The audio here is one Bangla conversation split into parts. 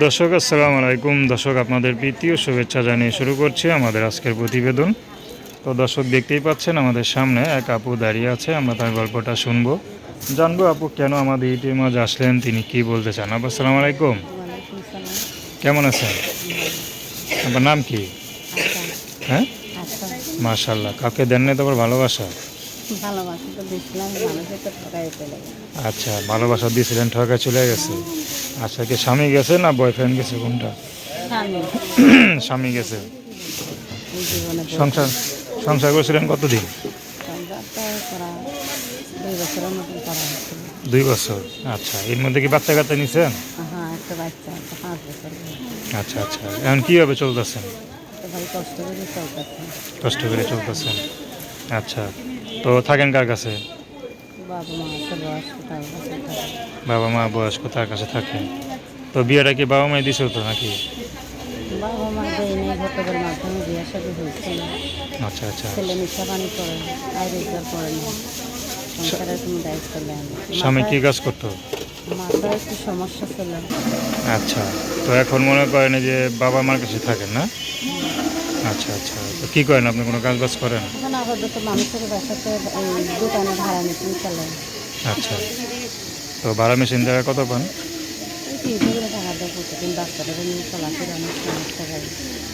দর্শক আসসালামু আলাইকুম। দর্শক আপনাদের প্রীতীয় শুভেচ্ছা জানিয়ে শুরু করছি আমাদের আজকের প্রতিবেদন। তো দর্শক দেখতেই পাচ্ছেন আমাদের সামনে এক আপু দাঁড়িয়ে আছে আমরা তার গল্পটা শুনব। জানব আপু কেন আমাদের ইটির মাঝে আসলেন তিনি কি বলতে চান? আপু আসসালামু আলাইকুম। কেমন আছেন? আপনার নাম কি? হ্যাঁ? আচ্ছা মাশাল্লাহ কাউকে দেন নাই তোমার ভালোবাসা? ভালোবাসা তো দেখলাম মানুষের তো ঠকাই চলে গেল আচ্ছা ভালোবাসা দিয়েছিলেন ঠকা চলে গেছে। আচ্ছা কি স্বামী গেছে না বয়ফ্রেন্ড গেছে কোনটা? স্বামী। গেছে। সংসার সংসার করেছিলেন কতদিন? দুই বছর। আচ্ছা এর মধ্যে কি বাচ্চা কাচ্চা নিছেন? হ্যাঁ। আচ্ছা আচ্ছা এখন কীভাবে চলতেছেন? কষ্ট করে চলতেছেন। আচ্ছা তো থাকেন কার কাছে? বাবা মা থাকে। বয়স্ক তার কাছে থাকেন তো বিয়েটা কি বাবা মাই দিছে তো নাকি? আচ্ছা আচ্ছা। স্বামী কি কাজ করতো? সমস্যা ছিল। আচ্ছা তো এখন মনে করেন যে বাবা মার কাছে থাকেন না? আচ্ছা আচ্ছা। কী করেন আপনি? কোনো কাজ বাজ করেন? এখন আপাতত মানুষের বাসাতে এই দোকানে ভাড়া মেশিন চালাই আচ্ছা। তো ভাড়া মেশিন জায়গা কত পান এই তিনশো করে টাকা দেয় প্রতিদিন বাচ্চাটাকে নিয়ে চলাফেরা অনেক সমস্যা করে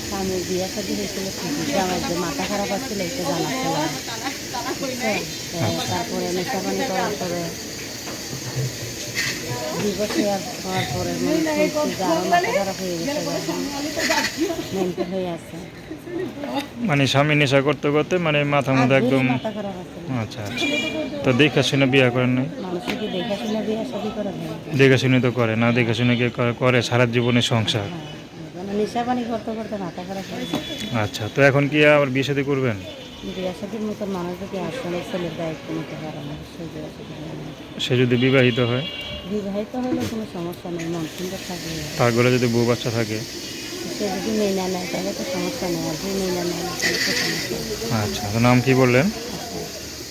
স্বামী বিয়ে সাথে হয়েছিল ঠিকই জামাই যে মাথা খারাপ আসছিল এটা জানা ছিল না। বুঝছেন? তো তারপরে করার পরে ডিভোর্স হওয়ার পরে মনে হয়ে আছে। মানে স্বামী নেশা করতে করতে মানে মাথা মধ্যে একদম আচ্ছা আচ্ছা। তো দেখে শুনে বিয়ে করেন নাই? দেখে শুনে তো করে না দেখে শুনে কে করে- সারা জীবনে সংসার। মানে হয়ে যায় আচ্ছা তো এখন কি আবার বিয়ে শাদী করবেন। সে যদি বিবাহিত হয়? বিবাহিত হলে কোনো সমস্যা নেই মন সুন্দর থাকবে তার ঘরে যদি বউ বাচ্চা থাকে? সে যদি মেনে নেয় তাহলে তো সমস্যা নেই আর যদি মেনে নেয় তাহলে তো সমস্যা আচ্ছা তো নাম কি বললেন?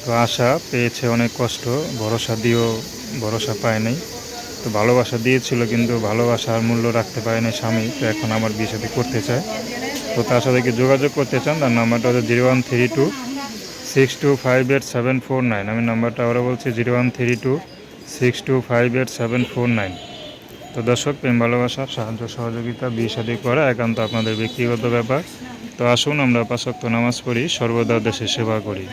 তো আশা পেয়েছে অনেক কষ্ট ভরসা দিয়েও ভরসা পায় নাই। তো ভালোবাসা দিয়েছিল কিন্তু ভালোবাসার মূল্য রাখতে পারেনি স্বামী তো এখন আমার বিয়ে সাথে করতে চায়। তো তার সাথে কি যোগাযোগ করতে চান? তার নাম্বারটা হচ্ছে zero one three two six two five eight seven four nine. আমি নাম্বারটা আবার বলছি zero one three two six two five eight seven four nine তো দর্শক, প্রেম, ভালোবাসা, সাহায্য, সহযোগিতা, বিয়ে শাদী করা একান্ত আপনাদের ব্যক্তিগত ব্যাপার। তো আসুন আমরা পাশক্ত নামাজ পড়ি, সর্বদা দেশে সেবা করি।